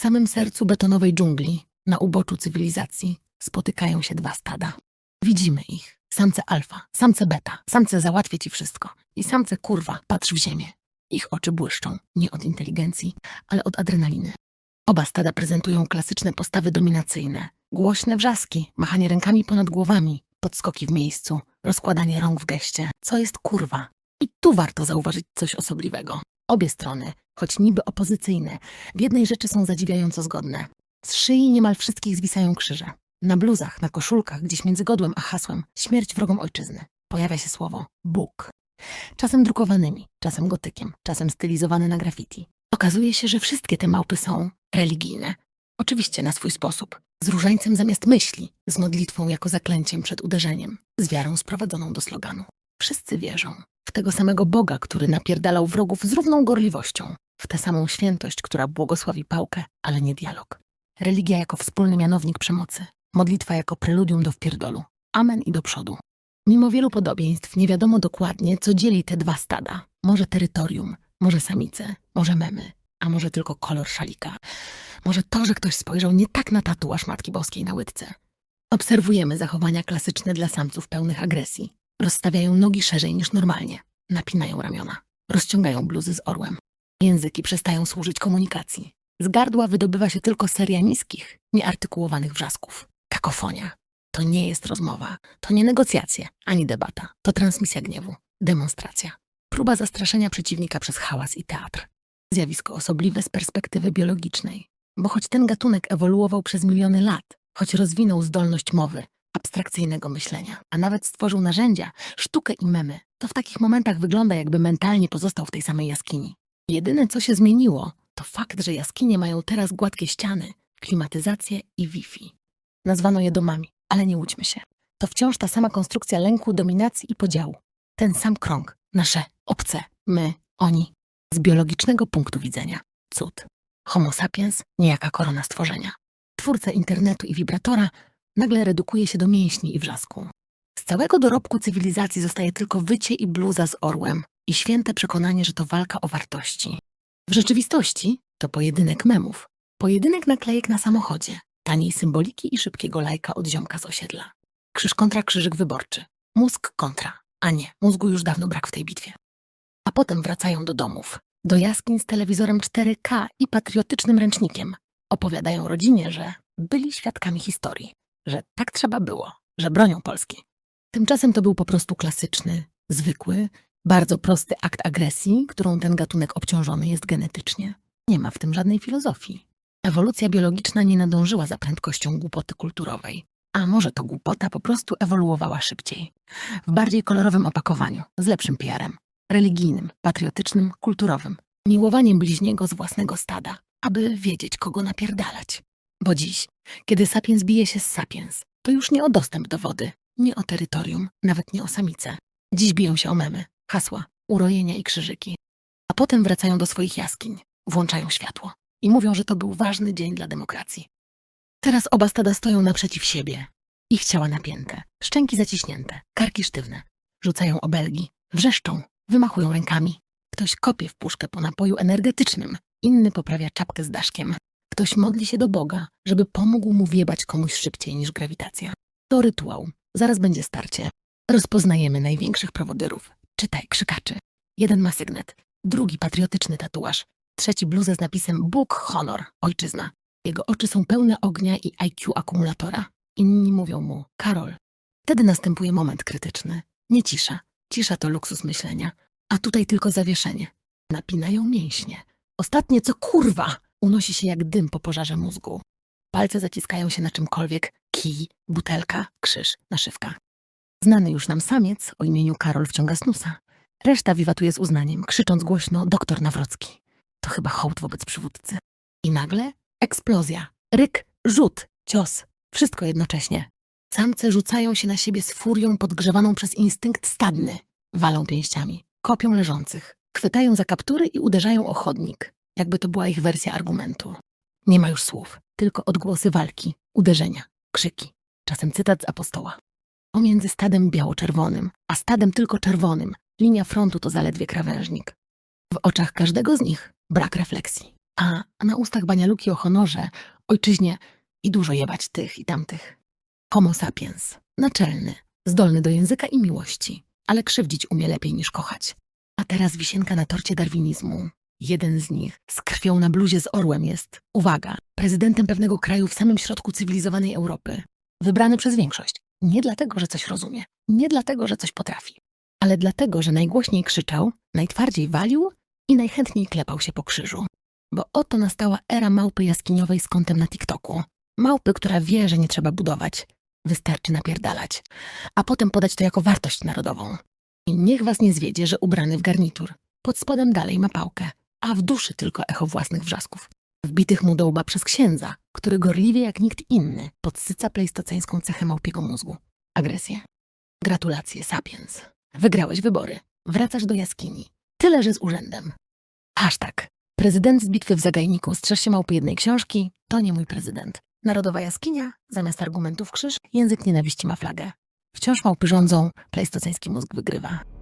samym sercu betonowej dżungli, na uboczu cywilizacji, spotykają się dwa stada. Widzimy ich. Samce alfa, samce beta, samce załatwię ci wszystko. I samce kurwa, patrz w ziemię. Ich oczy błyszczą, nie od inteligencji, ale od adrenaliny. Oba stada prezentują klasyczne postawy dominacyjne. Głośne wrzaski, machanie rękami ponad głowami, podskoki w miejscu, rozkładanie rąk w geście. Co jest kurwa? I tu warto zauważyć coś osobliwego. Obie strony, choć niby opozycyjne, w jednej rzeczy są zadziwiająco zgodne. Z szyi niemal wszystkich zwisają krzyże. Na bluzach, na koszulkach, gdzieś między godłem a hasłem śmierć wrogom ojczyzny pojawia się słowo Bóg. Czasem drukowanymi, czasem gotykiem, czasem stylizowane na graffiti. Okazuje się, że wszystkie te małpy są religijne. Oczywiście na swój sposób. Z różańcem zamiast myśli, z modlitwą jako zaklęciem przed uderzeniem, z wiarą sprowadzoną do sloganu. Wszyscy wierzą w tego samego Boga, który napierdalał wrogów z równą gorliwością, w tę samą świętość, która błogosławi pałkę, ale nie dialog. Religia jako wspólny mianownik przemocy, modlitwa jako preludium do wpierdolu. Amen i do przodu. Mimo wielu podobieństw nie wiadomo dokładnie, co dzieli te dwa stada. Może terytorium, może samice, może memy, a może tylko kolor szalika. Może to, że ktoś spojrzał nie tak na tatuaż Matki Boskiej na łydce. Obserwujemy zachowania klasyczne dla samców pełnych agresji. Rozstawiają nogi szerzej niż normalnie, napinają ramiona, rozciągają bluzy z orłem. Języki przestają służyć komunikacji. Z gardła wydobywa się tylko seria niskich, nieartykułowanych wrzasków. Kakofonia. To nie jest rozmowa, to nie negocjacje, ani debata. To transmisja gniewu, demonstracja. Próba zastraszenia przeciwnika przez hałas i teatr. Zjawisko osobliwe z perspektywy biologicznej. Bo choć ten gatunek ewoluował przez miliony lat, choć rozwinął zdolność mowy, abstrakcyjnego myślenia, a nawet stworzył narzędzia, sztukę i memy, to w takich momentach wygląda jakby mentalnie pozostał w tej samej jaskini. Jedyne co się zmieniło, to fakt, że jaskinie mają teraz gładkie ściany, klimatyzację i Wi-Fi. Nazwano je domami, ale nie łudźmy się. To wciąż ta sama konstrukcja lęku, dominacji i podziału. Ten sam krąg. Nasze obce, my, oni. Z biologicznego punktu widzenia. Cud. Homo sapiens, niejaka korona stworzenia. Twórca internetu i wibratora nagle redukuje się do mięśni i wrzasku. Z całego dorobku cywilizacji zostaje tylko wycie i bluza z orłem i święte przekonanie, że to walka o wartości. W rzeczywistości to pojedynek memów. Pojedynek naklejek na samochodzie, taniej symboliki i szybkiego lajka od ziomka z osiedla. Krzyż kontra krzyżyk wyborczy. Mózg kontra. A nie, mózgu już dawno brak w tej bitwie. A potem wracają do domów. Do jaskiń z telewizorem 4K i patriotycznym ręcznikiem. Opowiadają rodzinie, że byli świadkami historii. Że tak trzeba było. Że bronią Polski. Tymczasem to był po prostu klasyczny, zwykły, bardzo prosty akt agresji, którą ten gatunek obciążony jest genetycznie. Nie ma w tym żadnej filozofii. Ewolucja biologiczna nie nadążyła za prędkością głupoty kulturowej. A może to głupota po prostu ewoluowała szybciej. W bardziej kolorowym opakowaniu, z lepszym PR-em. Religijnym, patriotycznym, kulturowym. Miłowaniem bliźniego z własnego stada, aby wiedzieć, kogo napierdalać. Bo dziś, kiedy sapiens bije się z sapiens, to już nie o dostęp do wody, nie o terytorium, nawet nie o samicę. Dziś biją się o memy, hasła, urojenia i krzyżyki. A potem wracają do swoich jaskiń, włączają światło i mówią, że to był ważny dzień dla demokracji. Teraz oba stada stoją naprzeciw siebie. Ich ciała napięte, szczęki zaciśnięte, karki sztywne. Rzucają obelgi, wrzeszczą, wymachują rękami. Ktoś kopie w puszkę po napoju energetycznym, inny poprawia czapkę z daszkiem. Ktoś modli się do Boga, żeby pomógł mu wjebać komuś szybciej niż grawitacja. To rytuał. Zaraz będzie starcie. Rozpoznajemy największych prowodyrów. Czytaj, krzykaczy. Jeden ma sygnet, drugi patriotyczny tatuaż, trzeci bluzę z napisem Bóg, honor, ojczyzna. Jego oczy są pełne ognia i IQ akumulatora. Inni mówią mu, Karol. Wtedy następuje moment krytyczny. Nie cisza. Cisza to luksus myślenia. A tutaj tylko zawieszenie. Napinają mięśnie. Ostatnie co kurwa unosi się jak dym po pożarze mózgu. Palce zaciskają się na czymkolwiek. Kij, butelka, krzyż, naszywka. Znany już nam samiec o imieniu Karol wciąga snusa. Reszta wiwatuje z uznaniem, krzycząc głośno doktor Nawrocki. To chyba hołd wobec przywódcy. I nagle eksplozja, ryk, rzut, cios. Wszystko jednocześnie. Samce rzucają się na siebie z furią podgrzewaną przez instynkt stadny. Walą pięściami, kopią leżących, chwytają za kaptury i uderzają o chodnik, jakby to była ich wersja argumentu. Nie ma już słów, tylko odgłosy walki, uderzenia, krzyki, czasem cytat z apostoła. Pomiędzy stadem biało-czerwonym, a stadem tylko czerwonym, linia frontu to zaledwie krawężnik. W oczach każdego z nich brak refleksji. A na ustach banialuki o honorze, ojczyźnie i dużo jebać tych i tamtych. Homo sapiens, naczelny, zdolny do języka i miłości, ale krzywdzić umie lepiej niż kochać. A teraz wisienka na torcie darwinizmu. Jeden z nich z krwią na bluzie z orłem jest, uwaga, prezydentem pewnego kraju w samym środku cywilizowanej Europy. Wybrany przez większość. Nie dlatego, że coś rozumie, nie dlatego, że coś potrafi, ale dlatego, że najgłośniej krzyczał, najtwardziej walił i najchętniej klepał się po krzyżu. Bo oto nastała era małpy jaskiniowej z kątem na TikToku. Małpy, która wie, że nie trzeba budować, wystarczy napierdalać, a potem podać to jako wartość narodową. I niech was nie zwiedzie, że ubrany w garnitur. Pod spodem dalej ma pałkę, a w duszy tylko echo własnych wrzasków. Wbitych mu do łba przez księdza, który gorliwie jak nikt inny podsyca pleistoceńską cechę małpiego mózgu. Agresję. Gratulacje, sapiens. Wygrałeś wybory. Wracasz do jaskini. Tyle, że z urzędem. Hashtag. Prezydent z bitwy w Zagajniku strzeż się małpy jednej książki, to nie mój prezydent. Narodowa jaskinia, zamiast argumentów krzyż, język nienawiści ma flagę. Wciąż małpy rządzą, pleistoceński mózg wygrywa.